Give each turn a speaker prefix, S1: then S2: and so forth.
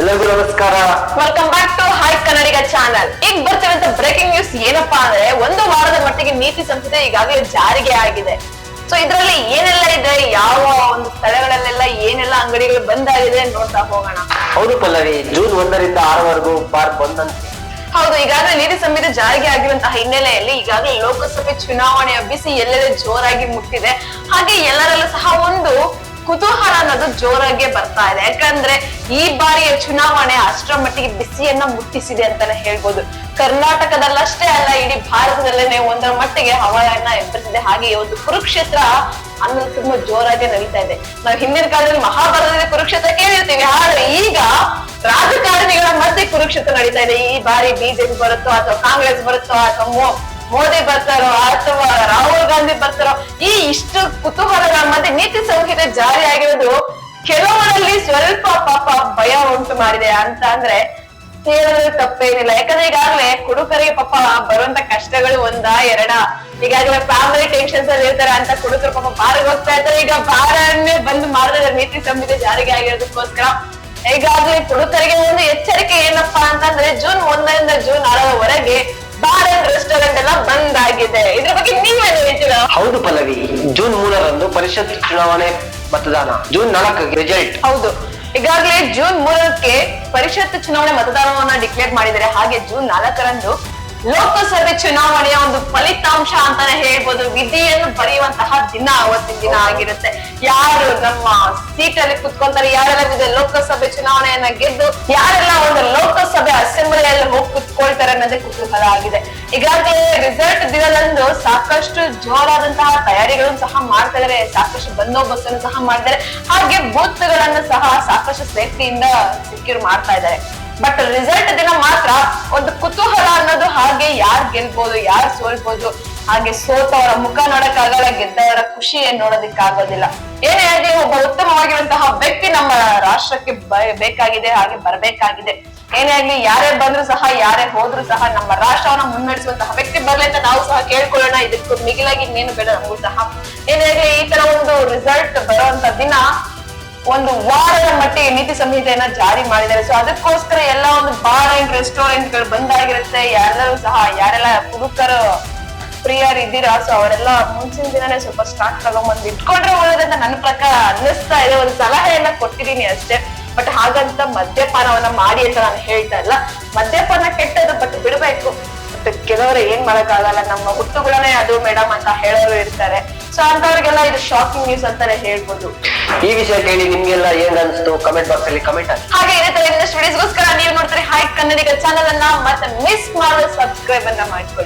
S1: ಎಲ್ಲರಿಗೂ ನಮಸ್ಕಾರ.
S2: Welcome back to hi Kannadiga channel ಈಗ ಬರ್ತಿರುವಂತ ಬ್ರೇಕಿಂಗ್ ನ್ಯೂಸ್ ಏನಪ್ಪಾ ಅಂದ್ರೆ ಒಂದು ವಾರದ ಮಟ್ಟಿಗೆ ನೀತಿ ಸಂಹಿತೆ ಈಗಾಗಲೇ ಜಾರಿಗೆ ಆಗಿದೆ. ಸೊ ಇದರಲ್ಲಿ ಏನೆಲ್ಲ ಇದೆ? ಯಾವ ಒಂದು ಸ್ಥಳಗಳಲ್ಲೆಲ್ಲ ಏನೆಲ್ಲ ಅಂಗಡಿಗಳು ಬಂದಾಗಿದೆ ನೋಡ್ತಾ ಹೋಗೋಣ.
S1: ಹೌದು ಪಲ್ಲವಿ ಜೂನ್ ಒಂದರಿಂದ ಆರವರೆಗೂ ಪಾರ್ಕ್ ಬಂದಂತೆ.
S2: ಹೌದು ಈಗಾಗಲೇ ನೀತಿ ಸಂಹಿತೆ ಜಾರಿಗೆ ಆಗಿರುವಂತಹ ಹಿನ್ನೆಲೆಯಲ್ಲಿ ಈಗಾಗಲೇ ಲೋಕಸಭೆ ಚುನಾವಣೆಯ ಬಿಸಿ ಎಲ್ಲೆಡೆ ಜೋರಾಗಿ ಮುಟ್ಟಿದೆ. ಹಾಗೆ ಎಲ್ಲರಲ್ಲೂ ಸಹ ಒಂದು ಕುತೂಹಲ ಅನ್ನೋದು ಜೋರಾಗಿ ಬರ್ತಾ ಇದೆ. ಯಾಕಂದ್ರೆ ಈ ಬಾರಿಯ ಚುನಾವಣೆ ಅಷ್ಟರ ಮಟ್ಟಿಗೆ ಬಿಸಿಯನ್ನ ಮುಟ್ಟಿಸಿದೆ ಅಂತಾನೆ ಹೇಳ್ಬೋದು. ಕರ್ನಾಟಕದಲ್ಲಷ್ಟೇ ಅಲ್ಲ, ಇಡೀ ಭಾರತದಲ್ಲೇನೆ ಒಂದರ ಮಟ್ಟಿಗೆ ಹವಾಯನ್ನ ಎಬ್ಬರಿಸಿದೆ. ಹಾಗೆ ಒಂದು ಕುರುಕ್ಷೇತ್ರ ಅನ್ನೋದು ತುಂಬಾ ಜೋರಾಗಿ ನಡೀತಾ ಇದೆ. ನಾವು ಹಿಂದಿನ ಕಾಲದಲ್ಲಿ ಮಹಾಭಾರತದ ಕುರುಕ್ಷೇತ್ರ ಕೇಳಿರ್ತೀವಿ ಆದ್ರೆ ಈಗ ರಾಜಕಾರಣಿಗಳ ಮಧ್ಯೆ ಕುರುಕ್ಷೇತ್ರ ನಡೀತಾ ಇದೆ. ಈ ಬಾರಿ ಬಿಜೆಪಿ ಬರುತ್ತೋ ಅಥವಾ ಕಾಂಗ್ರೆಸ್ ಬರುತ್ತೋ ಅಥವಾ ಮೋದಿ ಬರ್ತಾರೋ ಅಥವಾ ರಾಹುಲ್ ಗಾಂಧಿ ಬರ್ತಾರೋ, ಈ ಇಷ್ಟು ಕುತೂಹಲಗಳ ಮಧ್ಯೆ ನೀತಿ ಸಂಹಿತೆ ಜಾರಿ ಆಗಿರೋದು ಕೆಲವರಲ್ಲಿ ಸ್ವಲ್ಪ ಪಾಪ ಭಯ ಉಂಟು ಮಾಡಿದೆ ಅಂತ ಅಂದ್ರೆ ಹೇಳಿದ್ರೆ ತಪ್ಪೇನಿಲ್ಲ. ಯಾಕಂದ್ರೆ ಈಗಾಗಲೇ ಕುಡುಕರಿಗೆ ಪಾಪ ಬರುವಂತ ಕಷ್ಟಗಳು ಒಂದ ಎರಡ. ಈಗಾಗಲೇ ಫ್ಯಾಮಿಲಿ ಟೆನ್ಷನ್ಸ್ ಅಲ್ಲಿ ಇರ್ತಾರೆ ಅಂತ ಕುಡುಕರು ಪಾಪ ಬಾರಿಗೆ ಹೋಗ್ತಾ ಇರ್ತಾರೆ. ಈಗ ಬಾರನ್ನೇ ಬಂದು ಮಾಡಿದ್ರೆ ನೀತಿ ಸಂಹಿತೆ ಜಾರಿಗೆ ಆಗಿರೋದಕ್ಕೋಸ್ಕರ. ಈಗಾಗಲೇ ಕುಡುಕರಿಗೆ ಒಂದು ಎಚ್ಚರಿಕೆ ಏನಪ್ಪಾ ಅಂತಂದ್ರೆ ಜೂನ್ ಒಂದರಿಂದ ಜೂನ್ ಆಗಿದೆ. ಇದ್ರ ಬಗ್ಗೆ ನೀವೇನು ಹೇಳ್ತೀರಾ?
S1: ಹೌದು ಪಲ್ಲವಿ ಜೂನ್ ಮೂರರಂದು ಪರಿಷತ್ ಚುನಾವಣೆ ಮತದಾನ ಜೂನ್ ನಾಲ್ಕಕ್ಕೆ ರಿಸಲ್ಟ್
S2: ಹೌದು. ಈಗಾಗಲೇ ಜೂನ್ ಮೂರಕ್ಕೆ ಪರಿಷತ್ ಚುನಾವಣೆ ಮತದಾನವನ್ನ ಡಿಕ್ಲೇರ್ ಮಾಡಿದ್ದಾರೆ. ಹಾಗೆ ಜೂನ್ ನಾಲ್ಕರಂದು ಲೋಕಸಭೆ ಚುನಾವಣೆಯ ಒಂದು ಫಲಿತಾಂಶ ಅಂತಾನೆ ಹೇಳ್ಬೋದು. ವಿಧಿಯನ್ನು ಬರೆಯುವಂತಹ ದಿನ ಅವತ್ತಿನ ದಿನ ಆಗಿರುತ್ತೆ. ಯಾರು ನಮ್ಮ ಸೀಟ್ ಅಲ್ಲಿ ಕುತ್ಕೊಂತಾರೆ ಯಾರೆಲ್ಲ ಇದೆ ಲೋಕಸಭೆ ಚುನಾವಣೆಯನ್ನ ಗೆದ್ದು ಯಾರೆಲ್ಲ ಒಂದು ಲೋಕಸಭೆ ಅಸೆಂಬ್ಲಿಯಲ್ಲಿ ಹೋಗಿ ಕುತ್ಕೊಳ್ತಾರೆ ಅನ್ನೋದೇ ಕುತೂಹಲ ಆಗಿದೆ. ಈಗಾಗಲೇ ರಿಸಲ್ಟ್ ದಿನದಂದು ಸಾಕಷ್ಟು ಜೋರಾದಂತಹ ತಯಾರಿಗಳನ್ನು ಸಹ ಮಾಡ್ತಾ ಇದಾರೆ, ಸಾಕಷ್ಟು ಬಂದೋಬಸ್ತ್ ಸಹ ಮಾಡಿದ್ದಾರೆ ಹಾಗೆ ಬೂತ್ಗಳನ್ನು ಸಹ ಸಾಕಷ್ಟು ಸೇಫ್ಟಿಯಿಂದ ಸೆಕ್ಯೂರ್ ಮಾಡ್ತಾ ಇದ್ದಾರೆ ಬಟ್ ರಿಸಲ್ಟ್ ದಿನ ಮಾತ್ರ ಒಂದು ಕುತೂಹಲ ಅನ್ನೋದು ಹಾಗೆ ಯಾರ್ ಗೆಲ್ಬಹುದು ಯಾರ್ ಸೋಲ್ಬೋದು ಹಾಗೆ ಸೋತವರ ಮುಖ ನೋಡಕ್ಕಾಗಲ್ಲ ಗೆದ್ದವರ ಖುಷಿ ನೋಡೋದಕ್ಕಾಗೋದಿಲ್ಲ ಏನೇ ಆಗಲಿ ಒಬ್ಬ ಉತ್ತಮವಾಗಿರುವಂತಹ ವ್ಯಕ್ತಿ ನಮ್ಮ ರಾಷ್ಟ್ರಕ್ಕೆ ಬೇಕಾಗಿದೆ, ಹಾಗೆ ಬರಬೇಕಾಗಿದೆ. ಏನೇ ಆಗ್ಲಿ ಯಾರೇ ಬಂದ್ರು ಸಹ, ಯಾರೇ ಹೋದ್ರು ಸಹ, ನಮ್ಮ ರಾಷ್ಟ್ರವನ್ನ ಮುನ್ನಡೆಸುವಂತಹ ವ್ಯಕ್ತಿ ಬರ್ಲಿ ಅಂತ ನಾವು ಸಹ ಕೇಳ್ಕೊಳ್ಳೋಣ. ಇದಕ್ಕೂ ಮಿಗಿಲಾಗಿ ಇನ್ನೇನು ಬೇಡ ನಮಗೂ ಸಹ. ಏನೇ ಆಗ್ಲಿ ಈ ತರ ಒಂದು ರಿಸಲ್ಟ್ ಬರುವಂತ ದಿನ ಒಂದು ವಾರದ ಮಟ್ಟಿಗೆ ನೀತಿ ಸಂಹಿತೆಯನ್ನ ಜಾರಿ ಮಾಡಿದ್ದಾರೆ. ಸೊ ಅದಕ್ಕೋಸ್ಕರ ಎಲ್ಲ ಒಂದು ಬಾರ್ ಅಂಡ್ ರೆಸ್ಟೋರೆಂಟ್ಗಳು ಬಂದಾಗಿರುತ್ತೆ ಯಾರೆಲ್ಲರೂ ಸಹ, ಯಾರೆಲ್ಲ ಹುಡುಕರು ಪ್ರಿಯರ್ ಇದ್ದೀರಾ? ಸೊ ಅವರೆಲ್ಲ ಮುಂಚಿನ ದಿನನೇ ಸ್ವಲ್ಪ ಸ್ಟಾಕ್ ತಗೊಂಡ್ಬಂದು ಇಟ್ಕೊಂಡ್ರೆ ಒಳ್ಳೇದಂತ ನನ್ನ ಪ್ರಕಾರ ಅನ್ನಿಸ್ತಾ ಇದೆ. ಒಂದು ಸಲಹೆಯನ್ನ ಕೊಟ್ಟಿದ್ದೀನಿ ಅಷ್ಟೇ. ಬಟ್ ಹಾಗಂತ ಮದ್ಯಪಾನವನ್ನ ಮಾಡಿ ಅಂತ ನಾನು ಹೇಳ್ತಾ ಇಲ್ಲ. ಮದ್ಯಪಾನ ಕೆಟ್ಟದ್ದು ಬಟ್ ಬಿಡ್ಬೇಕು. ಬಟ್ ಕೆಲವರು ಏನ್ ಮಾಡಕ್ಕಾಗಲ್ಲ. ನಮ್ಮ ಹುಟ್ಟುಗಳನ್ನೇ ಅದು ಮೇಡಮ್ ಅಂತ ಹೇಳೋರು ಇರ್ತಾರೆ. ಸೊ ಅಂತವ್ರಿಗೆಲ್ಲ ಇದು ಶಾಕಿಂಗ್ ನ್ಯೂಸ್ ಅಂತಾನೆ ಹೇಳ್ಬೋದು.
S1: ಈ ವಿಷಯ ಕೇಳಿ ನಿಮ್ಗೆಲ್ಲ ಏನ್ ಅನ್ಸ್ತು? ಕಮೆಂಟ್ ಬಾಕ್ಸ್ ಅಲ್ಲಿ ಕಮೆಂಟ್ ಹಾಕಿ.
S2: ಹಾಗೆ ಇದೇ ತರ ಇನ್ನಷ್ಟು ವಿಡಿಯೋಸ್ಗೋಸ್ಕರ ನೀವು ನೋಡ್ತಾರೆ ಹಾಯ್ ಕನ್ನಡಿಗ ಚಾನಲ್ ಅನ್ನ. ಮತ್ತೆ ಮಿಸ್ ಮಾಡೋ ಸಬ್ಸ್ಕ್ರೈಬ್ ಅನ್ನ ಮಾಡ್ಕೊಳ್ಳಿ.